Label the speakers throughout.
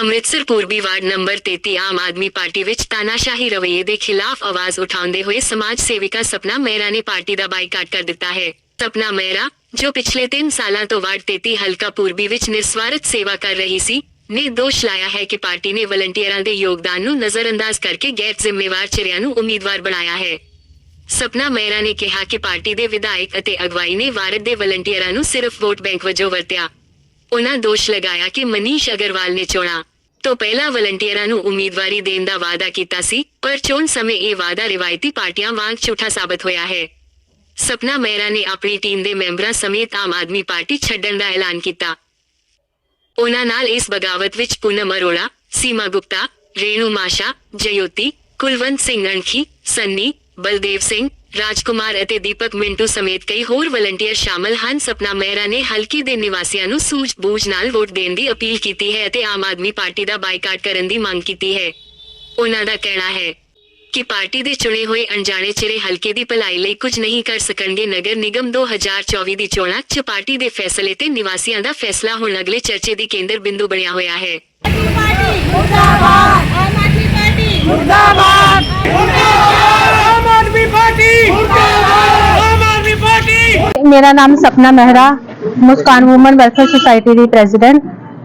Speaker 1: ਅੰਮ੍ਰਿਤਸਰ ਪੂਰਬੀ ward number 33 Aam Aadmi party ਵਿੱਚ ਤਾਨਾਸ਼ਾਹੀ ਰਵੱਈਏ ਦੇ ਖਿਲਾਫ ਆਵਾਜ਼ ਉਠਾਉਂਦੇ ਹੋਏ ਸਮਾਜ ਸੇਵਿਕਾ ਸਪਨਾ ਮਹਿਰਾ ਨੇ ਪਾਰਟੀ ਦਾ ਬਾਈਕਾਟ ਕਰ ਦਿੱਤਾ ਹੈ। ਸਪਨਾ ਮਹਿਰਾ, ਜੋ ਪਿਛਲੇ 3 ਸਾਲਾਂ ਤੋਂ ਵਾਰਡ 33 ਹਲਕਾ ਪੂਰਬੀ ਵਿੱਚ ਨਿਸਵਾਰਤ ਸੇਵਾ ਕਰ ਰਹੀ ਸੀ, ਨੇ ਦੋਸ਼ ਲਾਇਆ ਹੈ ਕਿ ਪਾਰਟੀ ਨੇ ਵਲੰਟੀਅਰਾਂ ਦੇ ਯੋਗਦਾਨ ਨੂੰ ਨਜ਼ਰਅੰਦਾਜ਼ ਕਰਕੇ ਗੈਰ ਜ਼ਿੰਮੇਵਾਰ ਚਿਹਰਿਆਂ ਨੂੰ ਉਮੀਦਵਾਰ ਬਣਾਇਆ ਹੈ। ਸਪਨਾ ਮਹਿਰਾ ਨੇ ਕਿਹਾ ਕਿ ਪਾਰਟੀ ਦੇ ਵਿਧਾਇਕ ਅਤੇ ਅਗਵਾਈ ਨੇ ਵਾਰਡ ਦੇ ਵਲੰਟੀਅਰਾਂ ਨੂੰ ਸਿਰਫ ਵੋਟ ਬੈਂਕ ਵਜੋਂ ਵਰਤਿਆ। ਉਨ੍ਹਾਂ ਦੋਸ਼ ਲਗਾਇਆ ਕਿ ਮਨੀਸ਼ ਅਗਰਵਾਲ ਨੇ ਚੋਣਾਂ। ਤੋਂ ਪਹਿਲਾਂ ਵਲੰਟੀਅਰਾਂ ਨੂੰ ਉਮੀਦਵਾਰੀ ਦੇਣ ਦਾ ਵਾਅਦਾ ਕੀਤਾ ਸੀ, ਪਰ ਚੋਣ ਸਮੇਂ ਇਹ ਵਾਅਦਾ ਰਿਵਾਇਤੀ ਪਾਰਟੀਆਂ ਵਾਂਗ ਝੂਠਾ ਸਾਬਤ ਹੋਇਆ ਹੈ। ਸਪਨਾ ਮਹਿਰਾ ਨੇ ਆਪਣੀ ਟੀਮ ਦੇ ਮੈਂਬਰਾਂ ਸਮੇਤ ਆਮ ਆਦਮੀ ਪਾਰਟੀ ਛੱਡਣ ਦਾ ਐਲਾਨ ਕੀਤਾ। ਉਨ੍ਹਾਂ ਨਾਲ ਇਸ ਬਗਾਵਤ ਵਿੱਚ ਪੂਨਮ ਅਰੋੜਾ, ਸੀਮਾ ਗੁਪਤਾ, ਰੇਣੂ ਮਾਸ਼ਾ, ਜਯੋਤੀ, ਕੁਲਵੰਤ ਸਿੰਘ ਅਣਖੀ, ਸੰਨੀ, ਬਲਦੇਵ ਸਿੰਘ ਰਾਜਕੁਮਾਰ ਅਤੇ ਦੀਪਕ ਮਿੰਟੂ ਸਮੇਤ ਕਈ ਹੋਰ ਵਲੰਟੀਅਰ ਸ਼ਾਮਲ ਹਨ। ਸਪਨਾ ਮਹਿਰਾ ਨੇ ਹਲਕੇ ਦੇ ਨਿਵਾਸੀਆਂ ਨੂੰ ਸੂਝ-ਬੂਝ ਨਾਲ ਵੋਟ ਦੇਣ ਦੀ ਅਪੀਲ ਕੀਤੀ ਹੈ ਅਤੇ ਆਮ ਆਦਮੀ ਪਾਰਟੀ ਦਾ ਬਾਈਕਾਟ ਕਰਨ ਦੀ ਮੰਗ ਕੀਤੀ ਹੈ। ਉਹਨਾਂ ਦਾ ਕਹਿਣਾ ਹੈ ਕਿ ਪਾਰਟੀ ਦੇ ਚੁਣੇ ਹੋਏ ਅਣਜਾਣੇ ਚਿਹਰੇ ਹਲਕੇ ਦੀ ਭਲਾਈ ਲਈ ਕੁਝ ਨਹੀਂ ਕਰ ਸਕਣਗੇ। ਨਗਰ ਨਿਗਮ 2024 ਦੀ ਚੋਣਾਂ 'ਚ ਪਾਰਟੀ ਦੇ ਫੈਸਲੇ ਤੇ ਨਿਵਾਸੀਆਂ ਦਾ ਫੈਸਲਾ ਹੁਣ ਅਗਲੇ ਚਰਚੇ ਦੀ ਕੇਂਦਰ ਬਿੰਦੂ ਬਣਿਆ ਹੋਇਆ ਹੈ।
Speaker 2: ਮੁਰਦਾਬਾਦ। ਆਮ ਆਦਮੀ ਪਾਰਟੀ
Speaker 3: ਮੁਰਦਾਬਾਦ।
Speaker 4: ਮੇਰਾ ਨਾਮ Sapna Mehra Muskaan women welfare society ਦੀ ਪ੍ਰੈਜ਼ੀਡੈਂਟ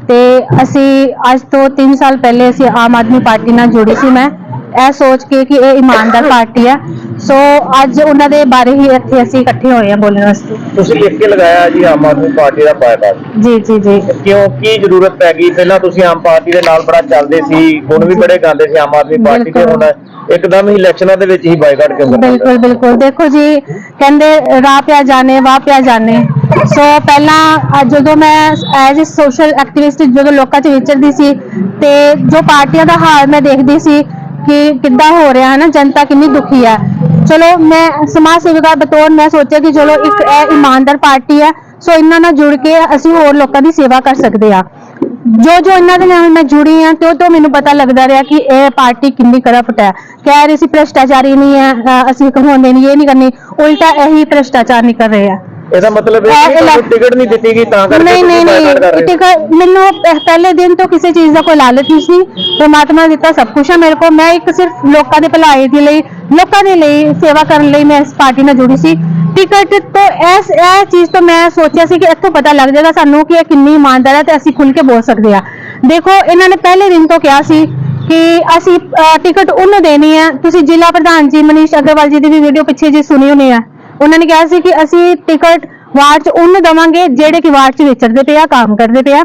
Speaker 4: ਤੇ ਅਸੀਂ ਅੱਜ ਤੋਂ 3 ਸਾਲ ਪਹਿਲੇ ਅਸੀਂ ਆਮ ਆਦਮੀ ਪਾਰਟੀ ਨਾਲ ਜੁੜੀ ਸੀ ਮੈਂ। ਇਹ ਸੋਚ ਕੇ ਕਿ ਇਹ ਇਮਾਨਦਾਰ ਪਾਰਟੀ ਹੈ। ਸੋ ਅੱਜ ਉਹਨਾਂ ਦੇ ਬਾਰੇ ਹੀ ਇੱਥੇ ਅਸੀਂ ਇਕੱਠੇ ਹੋਏ ਹਾਂ ਬੋਲਣ ਵਾਸਤੇ।
Speaker 5: ਤੁਸੀਂ ਲਿਖ ਕੇ ਲਗਾਇਆ ਜੀ ਆਮ ਆਦਮੀ ਪਾਰਟੀ ਦਾ ਬਾਇਕਾਟ
Speaker 4: ਜੀ ਜੀ ਜੀ।
Speaker 5: ਕਿਉਂ ਕੀ ਜ਼ਰੂਰਤ ਪੈ ਗਈ? ਪਹਿਲਾਂ ਤੁਸੀਂ ਆਮ ਪਾਰਟੀ ਦੇ ਨਾਲ ਬੜਾ ਚੱਲਦੇ ਸੀ ਗੁਣ ਵੀ ਬੜੇ ਗਾਉਂਦੇ ਸੀ ਆਮ ਆਦਮੀ ਪਾਰਟੀ ਦੇ ਹੁਣ ਇੱਕਦਮ ਹੀ ਇਲੈਕਸ਼ਨਾਂ ਦੇ ਵਿੱਚ ਹੀ ਬਾਇਕਾਟ ਕਿਉਂ ਕਰਨਾ
Speaker 4: ਬਿਲਕੁਲ ਬਿਲਕੁਲ। ਦੇਖੋ ਜੀ, ਕਹਿੰਦੇ ਰਾਹ ਪਿਆ ਜਾਣੇ, ਵਾਹ ਪਿਆ ਜਾਣੇ। ਸੋ ਪਹਿਲਾਂ ਅੱਜ ਜਦੋਂ ਮੈਂ ਐਜ਼ ਅ ਸੋਸ਼ਲ ਐਕਟਿਵਿਸਟ, ਜਦੋਂ ਲੋਕਾਂ 'ਚ ਵਿਚਰਦੀ ਸੀ ਤੇ ਜੋ ਪਾਰਟੀਆਂ ਦਾ ਹਾਲ ਮੈਂ ਦੇਖਦੀ ਸੀ ਕਿ ਕਿੱਦਾਂ ਹੋ ਰਿਹਾ ਹੈ ਨਾ ਜਨਤਾ ਕਿੰਨੀ ਦੁਖੀ ਹੈ ਚਲੋ, ਮੈਂ ਸਮਾਜ ਸੇਵਿਕਾ ਬਤੌਰ ਮੈਂ ਸੋਚਿਆ ਕਿ ਚਲੋ ਇੱਕ ਇਹ ਇਮਾਨਦਾਰ ਪਾਰਟੀ ਹੈ ਸੋ ਇਹਨਾਂ ਨਾਲ ਜੁੜ ਕੇ ਅਸੀਂ ਹੋਰ ਲੋਕਾਂ ਦੀ ਸੇਵਾ ਕਰ ਸਕਦੇ ਆ। ਜੋ ਜੋ ਇਹਨਾਂ ਦੇ ਨਾਲ ਮੈਂ ਜੁੜੀ ਹਾਂ ਤੇ ਉਹ ਤੋਂ ਮੈਨੂੰ ਪਤਾ ਲੱਗਦਾ ਰਿਹਾ ਕਿ ਇਹ ਪਾਰਟੀ ਕਿੰਨੀ ਕਰਪਟ ਹੈ। ਕਹਿ ਰਹੀ ਸੀ ਭ੍ਰਿਸ਼ਟਾਚਾਰੀ ਨਹੀਂ ਹੈ ਅ, ਅਸੀਂ ਕਹਾਉਂਦੇ ਨਹੀਂ ਇਹ ਨਹੀਂ ਕਰਨੀ ਉਲਟਾ ਇਹੀ ਭ੍ਰਿਸ਼ਟਾਚਾਰ ਨਹੀਂ ਕਰ ਰਹੇ ਆ।
Speaker 5: ਇਹਦਾ ਮਤਲਬ ਇਹ ਕਿ ਤੁਹਾਨੂੰ ਟਿਕਟ ਨਹੀਂ ਦਿੱਤੀ ਗਈ ਤਾਂ ਕਰਕੇ
Speaker 4: ਨਹੀਂ ਨਹੀਂ
Speaker 5: ਤੁਸੀਂ ਬਾਈਕਾਟ ਕਰ
Speaker 4: ਨਹੀਂ
Speaker 5: ਰਹੇ ਹੋ।
Speaker 4: ਟਿਕਟ ਮੈਨੂੰ ਪਹਿ- ਪਹਿਲੇ ਦਿਨ ਤੋਂ ਕਿਸੇ ਚੀਜ਼ ਦਾ ਕੋਈ ਲਾਲਚ ਨਹੀਂ ਸੀ। ਪਰਮਾਤਮਾ ਨੇ ਦਿੱਤਾ ਸਭ ਕੁਝ ਹੈ ਮੇਰੇ ਕੋਲ। ਮੈਂ ਇੱਕ ਸਿਰਫ ਲੋਕਾਂ ਦੇ ਭਲਾਈ ਦੇ ਲਈ ਲੋਕਾਂ ਦੇ ਲਈ ਸੇਵਾ ਕਰਨ ਲਈ ਮੈਂ ਇਸ ਪਾਰਟੀ ਨਾਲ ਜੁੜੀ ਸੀ। ਟਿਕਟ ਤੋਂ ਇਸ ਇਹ ਚੀਜ਼ ਤੋਂ ਮੈਂ ਸੋਚਿਆ ਸੀ ਕਿ ਇੱਥੋਂ ਪਤਾ ਲੱਗ ਜਾਏਗਾ ਸਾਨੂੰ ਕਿ ਇਹ ਕਿੰਨੀ ਇਮਾਨਦਾਰ ਹੈ ਤੇ ਅਸੀਂ ਖੁੱਲ ਕੇ ਬੋਲ ਸਕਦੇ ਆ ਦੇਖੋ, ਇਹਨਾਂ ਨੇ ਪਹਿਲੇ ਦਿਨ ਤੋਂ ਕਿਹਾ ਸੀ ਕਿ ਅਸੀਂ ਟਿਕਟ ਉਹਨੂੰ ਦੇਣੀ ਹੈ। ਤੁਸੀਂ ਜ਼ਿਲ੍ਹਾ ਪ੍ਰਧਾਨ ਜੀ ਮਨੀਸ਼ ਅਗਰਵਾਲ ਜੀ ਦੀ ਵੀ ਵੀਡੀਓ ਪਿੱਛੇ ਜੀ ਸੁਣੀ ਹੋਣੀ ਹੈ। ਉਹਨਾਂ ਨੇ ਕਿਹਾ ਸੀ ਕਿ ਅਸੀਂ ਟਿਕਟ ਵਾਰਡ 'ਚ ਉਹਨੂੰ ਦਵਾਂਗੇ ਜਿਹੜੇ ਕਿ ਵਾਰਡ 'ਚ ਵਿਚਰਦੇ ਪਏ ਆ, ਕੰਮ ਕਰਦੇ ਪਏ ਆ।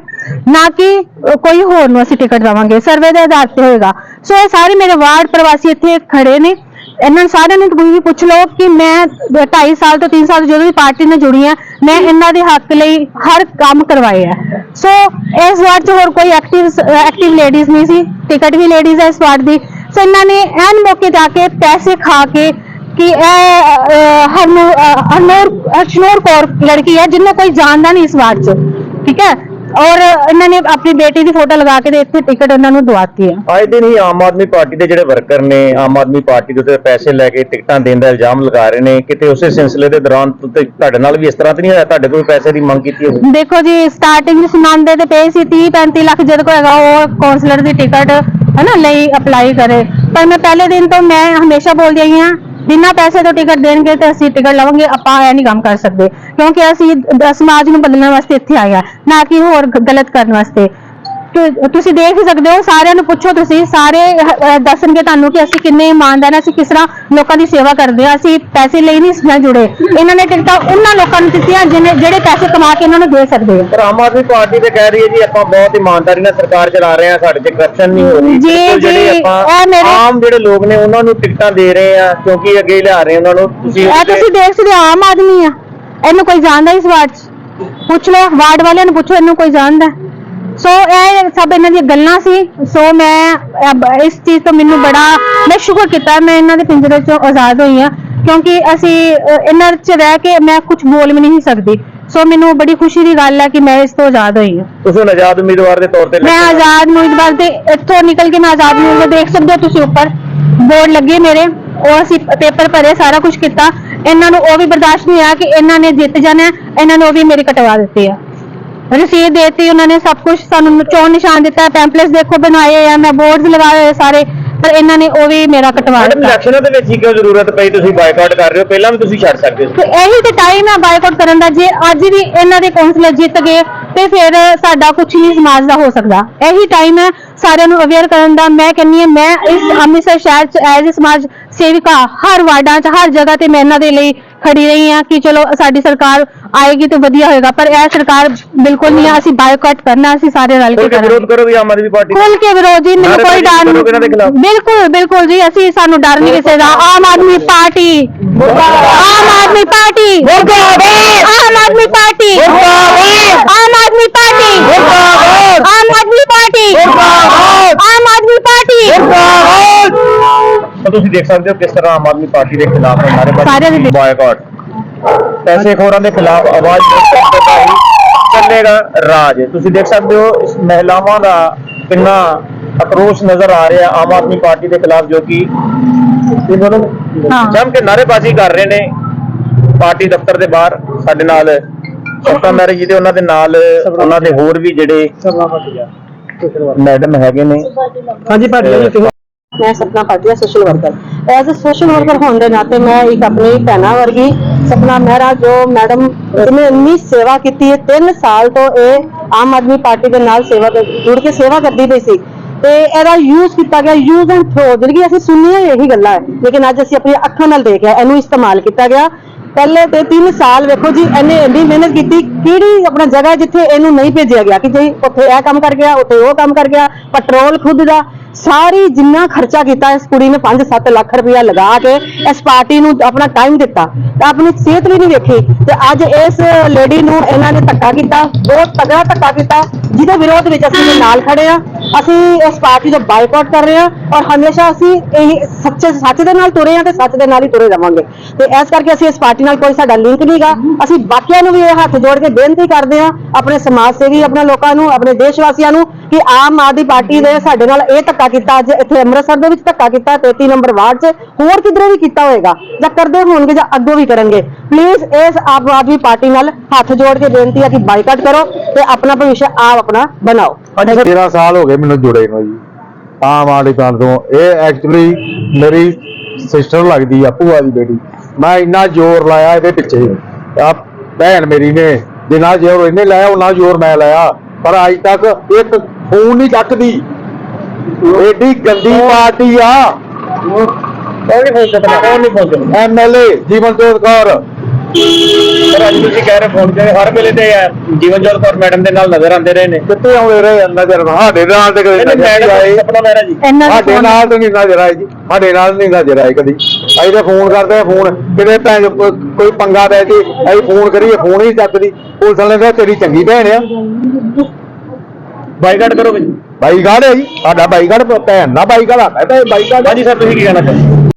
Speaker 4: ਨਾ ਕਿ ਕੋਈ ਹੋਰ ਨੂੰ ਅਸੀਂ ਟਿਕਟ ਦਵਾਂਗੇ। ਸਰਵੇ ਦੇ ਆਧਾਰ ਤੇ ਹੋਏਗਾ। ਸੋ ਇਹ ਸਾਰੇ ਮੇਰੇ ਵਾਰਡ ਪ੍ਰਵਾਸੀ ਇੱਥੇ ਖੜੇ ਨੇ। ਇਹਨਾਂ ਸਾਰਿਆਂ ਨੂੰ ਤੁਸੀਂ ਵੀ ਪੁੱਛ ਲਓ ਕਿ ਮੈਂ 2.5 ਸਾਲ ਤੋਂ 3 ਸਾਲ ਜਦੋਂ ਵੀ ਪਾਰਟੀ ਨਾਲ ਜੁੜੀ ਆ ਮੈਂ ਇਹਨਾਂ ਦੇ ਹੱਕ ਲਈ ਹਰ ਕੰਮ ਕਰਵਾਏ ਆ। ਸੋ ਇਸ ਵਾਰ 'ਚ ਹੋਰ ਕੋਈ ਐਕਟਿਵ ਐਕਟਿਵ ਲੇਡੀਜ਼ ਨਹੀਂ ਸੀ ਟਿਕਟ ਵੀ ਲੇਡੀਜ਼ ਹੈ ਇਸ ਵਾਰ ਦੀ। ਸੋ ਇਹਨਾਂ ਨੇ ਐਨ ਮੌਕੇ ਜਾ ਕੇ ਪੈਸੇ ਖਾ ਕੇ ਕਿ ਇਹ ਹਰਨੂਰ ਹਰਨੂਰ ਕੌਰ ਲੜਕੀ ਹੈ ਜਿਹਨੂੰ ਕੋਈ ਜਾਣਦਾ ਨਹੀਂ ਇਸ ਵਾਰ 'ਚ। ਠੀਕ ਹੈ? ਔਰ ਇਹਨਾਂ ਨੇ ਆਪਣੀ ਬੇਟੀ ਦੀ ਫੋਟੋ ਲਗਾ ਕੇ ਤੇ ਇੱਥੇ ਟਿਕਟ ਉਹਨਾਂ ਨੂੰ ਦਵਾਤੀ ਹੈ।
Speaker 5: ਅੱਜ ਦਿਨ ਹੀ ਆਮ ਆਦਮੀ ਪਾਰਟੀ ਦੇ ਜਿਹੜੇ ਵਰਕਰ ਨੇ ਆਮ ਆਦਮੀ ਪਾਰਟੀ ਦੇ ਉੱਤੇ ਪੈਸੇ ਲੈ ਕੇ ਟਿਕਟਾਂ ਦੇਣ ਦਾ ਇਲਜ਼ਾਮ ਲਗਾ ਰਹੇ ਨੇ ਕਿਤੇ ਉਸੇ ਸਿਲਸਿਲੇ ਦੇ ਦੌਰਾਨ ਤੁ- ਤੁਹਾਡੇ ਨਾਲ ਵੀ ਇਸ ਤਰ੍ਹਾਂ ਤਾਂ ਨਹੀਂ ਹੋਇਆ? ਤੁਹਾਡੇ ਕੋਲ ਪੈਸੇ ਦੀ ਮੰਗ ਕੀਤੀ ਹੋਵੇ
Speaker 4: ਦੇਖੋ ਜੀ ਸਟਾਰਟਿੰਗ ਵਿੱਚ ਸੁਣਾਉਂਦੇ ਤੇ ਪਏ ਸੀ 30 35 ਲੱਖ ਜਦ ਕੋਈ ਹੈਗਾ ਉਹ ਕਾਉਂਸਲਰ ਦੀ ਟਿਕਟ ਹਨਾ ਲਈ ਅਪਲਾਈ ਕਰੇ। ਪਰ ਮੈਂ ਪਹਿਲੇ ਦਿਨ ਤੋਂ ਮੈਂ ਹਮੇਸ਼ਾ ਬੋਲਦੀ ਆਈ ਹਾਂ ਬਿਨਾਂ ਪੈਸੇ ਤੋਂ ਟਿਕਟ ਦੇਣਗੇ ਤੇ ਅਸੀਂ ਟਿਕਟ ਲਵਾਂਗੇ, ਆਪਾਂ ਇਹ ਨਹੀਂ ਕੰਮ ਕਰ ਸਕਦੇ। ਕਿਉਂਕਿ ਅਸੀਂ ਸਮਾਜ ਨੂੰ ਬਦਲਣ ਵਾਸਤੇ ਇੱਥੇ ਆਏ ਹਾਂ, ਨਾ ਕਿ ਹੋਰ ਗਲਤ ਕਰਨ ਵਾਸਤੇ। ਤੁਸੀਂ ਦੇਖ ਹੀ ਸਕਦੇ ਹੋ ਸਾਰਿਆਂ ਨੂੰ ਪੁੱਛੋ ਤੁਸੀਂ ਸਾਰੇ ਦੱਸਣਗੇ ਤੁਹਾਨੂੰ ਕਿ ਅਸੀਂ ਕਿੰਨੇ ਇਮਾਨਦਾਰ ਹਾਂ ਅਸੀਂ ਕਿਸ ਤਰ੍ਹਾਂ ਲੋਕਾਂ ਦੀ ਸੇਵਾ ਕਰਦੇ ਹਾਂ ਅਸੀਂ ਪੈਸੇ ਲਈ ਨਹੀਂ ਇਸ ਨਾਲ ਜੁੜੇ। ਇਹਨਾਂ ਨੇ ਟਿਕਟਾਂ ਉਹਨਾਂ ਲੋਕਾਂ ਨੂੰ ਦਿੱਤੀਆਂ ਜਿਹਨੇ ਜਿਹੜੇ ਪੈਸੇ ਕਮਾ ਕੇ ਇਹਨਾਂ ਨੂੰ ਦੇ ਸਕਦੇ ਆ।
Speaker 5: ਪਰ ਆਮ ਆਦਮੀ ਪਾਰਟੀ ਤੇ ਕਹਿ ਰਹੀ ਹੈ ਜੀ ਆਪਾਂ ਬਹੁਤ ਇਮਾਨਦਾਰੀ ਨਾਲ ਸਰਕਾਰ ਚਲਾ ਰਹੇ ਹਾਂ ਸਾਡੇ 'ਚ ਕਰਪਸ਼ਨ ਨਹੀਂ ਹੋ ਰਹੀ।
Speaker 4: ਜੀ, ਜੀ,
Speaker 5: ਆਮ ਜਿਹੜੇ ਲੋਕ ਨੇ ਉਹਨਾਂ ਨੂੰ ਟਿਕਟਾਂ ਦੇ ਰਹੇ ਆ ਕਿਉਂਕਿ ਅੱਗੇ ਲਿਆ ਰਹੇ ਉਹਨਾਂ ਨੂੰ। ਤੁਸੀਂ
Speaker 4: ਇਹ ਤੁਸੀਂ ਦੇਖ ਸਕਦੇ ਆਮ ਆਦਮੀ ਆ। ਇਹਨੂੰ ਕੋਈ ਜਾਣਦਾ ਇਸ ਵਾਰਡ 'ਚ? ਪੁੱਛ ਲਓ ਵਾਰਡ ਵਾਲਿਆਂ ਨੂੰ ਪੁੱਛੋ ਇਹਨੂੰ ਕੋਈ ਜਾਣਦਾ। ਸੋ ਇਹ ਸਭ ਇਹਨਾਂ ਦੀਆਂ ਗੱਲਾਂ ਸੀ। ਸੋ ਮੈਂ ਇਸ ਚੀਜ਼ ਤੋਂ ਮੈਨੂੰ ਬੜਾ ਮੈਂ ਸ਼ੁਕਰ ਕੀਤਾ ਮੈਂ ਇਹਨਾਂ ਦੇ ਪਿੰਜਰੇ ਚੋਂ ਆਜ਼ਾਦ ਹੋਈ ਹਾਂ। ਕਿਉਂਕਿ ਅਸੀਂ ਇਹਨਾਂ 'ਚ ਰਹਿ ਕੇ ਮੈਂ ਕੁਝ ਬੋਲ ਵੀ ਨਹੀਂ ਸਕਦੀ। ਸੋ ਮੈਨੂੰ ਬੜੀ ਖੁਸ਼ੀ ਦੀ ਗੱਲ ਹੈ ਕਿ ਮੈਂ ਇਸ ਤੋਂ ਆਜ਼ਾਦ ਹੋਈ ਹਾਂ।
Speaker 5: ਤੁਸੀਂ ਆਜ਼ਾਦ ਉਮੀਦਵਾਰ ਦੇ ਤੌਰ ਤੇ
Speaker 4: ਮੈਂ। ਆਜ਼ਾਦ ਉਮੀਦਵਾਰ ਦੇ ਇੱਥੋਂ ਨਿਕਲ ਕੇ ਮੈਂ ਆਜ਼ਾਦ ਉਮੀਦਵਾਰ ਦੇਖ ਸਕਦੇ ਹੋ ਤੁਸੀਂ ਉੱਪਰ। ਬੋਰਡ ਲੱਗੇ ਮੇਰੇ। ਉਹ ਅਸੀਂ ਪੇਪਰ ਭਰੇ ਸਾਰਾ ਕੁਝ ਕੀਤਾ। ਇਹਨਾਂ ਨੂੰ ਉਹ ਵੀ ਬਰਦਾਸ਼ਤ ਨਹੀਂ ਆ ਕਿ ਇਹਨਾਂ ਨੇ ਜਿੱਤ ਜਾਣਾ ਇਹਨਾਂ ਨੂੰ ਉਹ ਵੀ ਮੇਰੇ ਕਟਵਾ ਦਿੱਤੇ ਆ। ਰਸੀਦ ਦੇਤੀ ਉਹਨਾਂ ਨੇ ਸਭ ਕੁਝ ਸਾਨੂੰ ਚੋਣ ਨਿਸ਼ਾਨ ਦਿੱਤਾ ਪੈਂਪਲੇਟਸ ਦੇਖੋ ਬਣਾਏ ਆ ਮੈਂ ਬੋਰਡਸ ਲਗਾਏ ਹੋਏ ਸਾਰੇ ਪਰ ਇਹਨਾਂ ਨੇ ਉਹ ਵੀ ਮੇਰਾ ਕਟਵਾ
Speaker 5: ਮੈਡਮ
Speaker 4: ਦਿੱਤਾ।
Speaker 5: ਇਲੈਕਸ਼ਨਾਂ ਦੇ ਵਿੱਚ ਹੀ ਕਿਉਂ ਜ਼ਰੂਰਤ ਪਈ? ਤੁਸੀਂ ਬਾਈਕਾਟ ਕਰ ਰਹੇ ਹੋ ਪਹਿਲਾਂ ਵੀ ਤੁਸੀਂ ਛੱਡ ਸਕਦੇ
Speaker 4: ਤੇ
Speaker 5: ਸੀ
Speaker 4: ਇਹੀ ਤੇ ਟਾਈਮ ਹੈ ਬਾਈਕਾਟ ਕਰਨ ਦਾ ਜੇ ਅੱਜ ਵੀ ਇਹਨਾਂ ਦੇ ਕੌਂਸਲਰ ਜਿੱਤ ਗਏ ਤੇ ਫਿਰ ਸਾਡਾ ਕੁਝ ਨਹੀਂ ਸਮਾਜ ਦਾ ਹੋ ਸਕਦਾ। ਇਹੀ ਟਾਈਮ ਹੈ ਸਾਰਿਆਂ ਨੂੰ ਅਵੇਅਰ ਕਰਨ ਦਾ। ਮੈਂ ਕਹਿੰਨੀ ਹਾਂ ਮੈਂ ਇਸ ਅੰਮ੍ਰਿਤਸਰ ਸ਼ਹਿਰ ਚ ਐਜ਼ ਸਮਾਜ ਸੇਵਿਕਾ ਹਰ ਵਾਰਡਾਂ 'ਚ ਹਰ ਜਗ੍ਹਾ ਤੇ ਮੈਂ ਇਹਨਾਂ ਦੇ ਲਈ ਖੜੀ ਰਹੀ ਹਾਂ ਕਿ ਚਲੋ ਸਾਡੀ ਸਰਕਾਰ ਆਏਗੀ ਤੇ ਵਧੀਆ ਹੋਏਗਾ ਪਰ ਇਹ ਸਰਕਾਰ ਬਿਲਕੁਲ ਨਹੀਂ ਹੈ ਅਸੀਂ ਬਾਈਕਾਟ ਕਰਨਾ ਅਸੀਂ ਸਾਰੇ ਰਲ ਕੇ
Speaker 5: ਖੁੱਲ ਕੇ
Speaker 4: ਕਰਾਂਗੇ।
Speaker 5: ਵਿਰੋਧ ਕਰੋਗੇ ਆਮ ਆਦਮੀ ਪਾਰਟੀ ਦਾ?
Speaker 4: ਖੁੱਲ ਕੇ ਵਿਰੋਧੀ ਮੈਨੂੰ ਕੋਈ ਡਰ
Speaker 5: ਕਰੋਗੇ ਇਹਨਾਂ ਦੇ ਖਿਲਾਫ਼?
Speaker 4: ਨਹੀਂ ਬਿਲਕੁਲ ਬਿਲਕੁਲ ਜੀ ਅਸੀਂ ਸਾਨੂੰ ਡਰ ਨਹੀਂ ਕਿਸੇ ਦਾ। Aam Aadmi party. Aam Aadmi party. Aam Aadmi party. Aam Aadmi party. Aam Aadmi party Aam Aadmi party
Speaker 5: ਤਾਂ ਤੁਸੀਂ ਦੇਖ ਸਕਦੇ ਹੋ ਕਿਸ ਤਰ੍ਹਾਂ ਆਮ ਆਦਮੀ ਪਾਰਟੀ ਦੇ ਖਿਲਾਫ ਨਾਅਰੇਬਾਜ਼ੀ
Speaker 4: ਸਾਰਿਆਂ ਦੇ-
Speaker 5: ਬਾਈਕਾਟ ਪੈਸੇ ਖੋਰਾਂ ਦੇ ਖਿਲਾਫ ਆਵਾਜ਼ ਚੱਲੇਗਾ ਰਾਜ ਤੁਸੀਂ ਦੇਖ ਸਕਦੇ ਹੋ ਇਸ ਮਹਿਲਾਵਾਂ ਦਾ ਕਿੰਨਾ ਆਕਰੋਸ਼ ਨਜ਼ਰ ਆ ਰਿਹਾ ਆਮ ਆਦਮੀ ਪਾਰਟੀ ਦੇ ਖਿਲਾਫ ਜੋ ਕਿ ਇਹਨਾਂ ਨੂੰ
Speaker 4: ਹਾਂ।
Speaker 5: ਜਮ ਕੇ ਨਾਅਰੇਬਾਜ਼ੀ ਕਰ ਰਹੇ ਨੇ ਪਾਰਟੀ ਦਫ਼ਤਰ ਦੇ ਬਾਹਰ ਸਾਡੇ ਨਾਲ ਸੱਤਾ ਮੈਰਿਜ ਜੀ ਤੇ ਉਹਨਾਂ ਦੇ ਨਾਲ ਉਹਨਾਂ ਦੇ ਹੋਰ ਵੀ ਜਿਹੜੇ ਮੈਡਮ ਹੈਗੇ ਨੇ। ਹਾਂਜੀ ਭਾਜੀ
Speaker 2: ਮੈਂ Sapna ਪਾਟਿਆ social worker as a social worker ਹੋਣ ਦੇ ਨਾਤੇ ਮੈਂ ਇੱਕ ਆਪਣੀ ਭੈਣਾਂ ਵਰਗੀ ਸਪਨਾ ਮਹਿਰਾ ਜੋ ਮੈਡਮ ਇਹਨੇ ਇੰਨੀ ਸੇਵਾ ਕੀਤੀ ਹੈ 3 ਸਾਲ ਤੋਂ ਇਹ ਆਮ ਆਦਮੀ ਪਾਰਟੀ ਦੇ ਨਾਲ ਸੇਵਾ ਜੁੜ ਕੇ ਸੇਵਾ ਕਰਦੀ ਪਈ ਸੀ। ਤੇ ਇਹਦਾ ਯੂਜ਼ ਕੀਤਾ ਗਿਆ ਯੂਜ਼ ਐਂਡ ਥਰੋ ਜਿਹੜੀ ਅਸੀਂ ਸੁਣੀਆਂ ਹੀ ਇਹੀ ਗੱਲਾਂ ਹੈ। ਲੇਕਿਨ ਅੱਜ ਅਸੀਂ ਆਪਣੀਆਂ ਅੱਖਾਂ ਨਾਲ ਦੇਖਿਆ ਇਹਨੂੰ ਇਸਤੇਮਾਲ ਕੀਤਾ ਗਿਆ। ਪਹਿਲੇ ਤੇ 3 ਸਾਲ ਵੇਖੋ ਜੀ ਇਹਨੇ ਇੰਨੀ ਮਿਹਨਤ ਕੀਤੀ, ਕਿਹੜੀ ਆਪਣਾ ਜਗ੍ਹਾ ਜਿੱਥੇ ਇਹਨੂੰ ਨਹੀਂ ਭੇਜਿਆ ਗਿਆ ਕਿ ਜੀ, ਉੱਥੇ ਇਹ ਕੰਮ ਕਰ ਗਿਆ, ਉੱਥੇ ਉਹ ਕੰਮ ਕਰ ਗਿਆ ਪੈਟਰੋਲ ਖੁਦ ਦਾ। ਸਾਰੀ ਜਿੰਨਾ ਖਰਚਾ ਕੀਤਾ ਇਸ ਕੁੜੀ ਨੇ 5-7 ਲੱਖ ਰੁਪਇਆ ਲਗਾ ਕੇ ਇਸ ਪਾਰਟੀ ਨੂੰ ਆਪਣਾ ਟਾਈਮ ਦਿੱਤਾ, ਤਾਂ ਆਪਣੀ ਸਿਹਤ ਵੀ ਨਹੀਂ ਵੇਖੀ। ਤੇ ਅੱਜ ਇਸ ਲੇਡੀ ਨੂੰ ਇਹਨਾਂ ਨੇ ਧੱਕਾ ਕੀਤਾ, ਬਹੁਤ ਤਗੜਾ ਧੱਕਾ ਕੀਤਾ, ਜਿਹਦੇ ਵਿਰੋਧ ਵਿੱਚ ਅਸੀਂ ਨਾਲ ਖੜੇ ਆ ਅਸੀਂ ਇਸ ਪਾਰਟੀ ਦਾ ਬਾਈਕਾਟ ਕਰ ਰਹੇ ਆ ਔਰ ਹਮੇਸ਼ਾ ਅਸੀਂ ਇਹ ਸੱਚੇ ਸੱਚ ਦੇ ਨਾਲ ਤੁਰੇ ਆ ਤੇ ਸੱਚ ਦੇ ਨਾਲ ਹੀ ਤੁਰੇ ਰਵਾਂਗੇ। ਤੇ ਇਸ ਕਰਕੇ ਅਸੀਂ ਇਸ ਪਾਰਟੀ ਨਾਲ ਕੋਈ ਸਾਡਾ ਲਿੰਕ ਨਹੀਂਗਾ ਅਸੀਂ ਬਾਕੀਆਂ ਨੂੰ ਵੀ ਇਹ ਹੱਥ ਜੋੜ ਕੇ ਬੇਨਤੀ ਕਰਦੇ ਆ ਆਪਣੇ ਸਮਾਜ ਸੇਵੀ, ਆਪਣੇ ਲੋਕਾਂ ਨੂੰ, ਆਪਣੇ ਦੇਸ਼ ਵਾਸੀਆਂ ਨੂੰ, ਕਿ ਆਮ ਆਦਮੀ ਪਾਰਟੀ ਨੇ ਸਾਡੇ ਨਾਲ ਇਹ ਧੱਕਾ ਕੀਤਾ, ਅੱਜ ਇੱਥੇ ਅੰਮ੍ਰਿਤਸਰ ਦੇ ਵਿੱਚ ਧੱਕਾ ਕੀਤਾ 33 ਨੰਬਰ ਵਾਰਡ 'ਚ ਹੋਰ ਕਿਧਰੇ ਵੀ ਕੀਤਾ ਹੋਏਗਾ। ਜਾਂ ਕਰਦੇ ਹੋਣਗੇ ਜਾਂ ਅੱਗੋਂ ਵੀ ਕਰਨਗੇ। ਪਲੀਜ਼ ਇਸ ਆਮ ਆਦਮੀ ਪਾਰਟੀ ਨਾਲ ਹੱਥ ਜੋੜ ਕੇ ਬੇਨਤੀ ਹੈ ਕਿ ਬਾਈਕਾਟ ਕਰੋ ਤੇ ਆਪਣਾ ਭਵਿੱਖ ਆਪ ਆਪਣਾ ਬਣਾਓ।
Speaker 6: 13 ਸਾਲ ਹੋ ਗਏ ਮੈਨੂੰ ਜੁੜੇ ਨੂੰ ਜੀ। ਆਮ ਆਦਮੀ ਪਾਰਟੀ ਤੋਂ। ਇਹ ਐਕਚੁਅਲੀ ਮੇਰੀ ਸਿਸਟਰ ਲੱਗਦੀ ਆ, ਭੂਆ ਦੀ ਬੇਟੀ। ਮੈਂ ਇੰਨਾ ਜ਼ੋਰ ਲਾਇਆ ਇਹਦੇ ਪਿੱਛੇ। ਆ ਭੈਣ ਮੇਰੀ ਨੇ ਜਿੰਨਾ ਜ਼ੋਰ ਇਹਨੇ ਲਾਇਆ ਉਹਨਾਂ ਜ਼ੋਰ ਮੈਂ ਲਾਇਆ। ਪਰ ਅੱਜ ਤੱਕ ਇੱਕ ਫੋਨ ਨਹੀਂ ਚੱਕਦੀ। ਏਡੀ ਗੰਦੀ ਪਾਰਟੀ ਆ।
Speaker 5: ਕੌਣ ਨਹੀਂ ਫੋਨ ਚੱਕਦਾ ਕੌਣ ਨਹੀਂ ਫੋਨ ਚੱਕਦਾ
Speaker 6: ਐਮਐਲਏ ਜੀਵਨਜੋਤ ਕੌਰ।
Speaker 5: ਪਰ ਅੱਜ ਤੁਸੀਂ ਕਹਿ ਰਹੇ ਫੋਨ ਤੇ ਹਰ ਵੇਲੇ ਤੇ ਜੀਵਨ ਜੋਤ ਕੌਰ ਮੈਡਮ ਦੇ ਨਾਲ ਨਜ਼ਰ ਆਉਂਦੇ ਰਹੇ ਨੇ।
Speaker 6: ਕਿੱਥੇ ਆਉਂਦੇ ਰਹੇ ਨਜ਼ਰ ਸਾਡੇ ਨਾਲ ਤੇ ਕਦੇ ਨਜ਼ਰ ਨਹੀਂ ਆਏ।
Speaker 5: ਆਪਣਾ ਮੈਰਾ ਜੀ।
Speaker 4: ਦੇ
Speaker 6: ਸਾਡੇ ਨਾਲ ਤਾਂ ਨਹੀਂ ਨਜ਼ਰ ਆਏ ਜੀ। ਸਾਡੇ ਨਾਲ ਨਹੀਂ ਨਜ਼ਰ ਆਏ ਕਦੀ। ਅਸੀਂ ਤਾਂ ਫੋਨ ਕਰਦੇ ਆ ਫੋਨ ਕਿਤੇ ਭੈਣ ਕੋ- ਕੋਈ ਪੰਗਾ ਪੈ ਜੇ ਅਸੀਂ ਫੋਨ ਕਰੀਏ ਫੋਨ ਹੀ ਚੱਕਦੀ। ਪੁਲਿਸ ਵਾਲੇ ਕਹਿੰਦੇ ਤੇਰੀ ਚੰਗੀ ਭੈਣ ਆ।
Speaker 5: ਬਾਈਕਾਟ ਕਰੋਗੇ ਜੀ
Speaker 6: ਬਾਈਕਾਟ ਹੈ ਜੀ ਸਾਡਾ ਬਾਈਕਾਟ ਭੈਣ ਦਾ ਬਾਈਕਾਟ ਆ। ਕਹਿੰਦਾ ਬਾਈਕਾਟ
Speaker 5: ਹਾਂਜੀ ਸਰ ਤੁਸੀਂ ਕੀ ਕਹਿਣਾ ਚਾਹੁੰਦੇ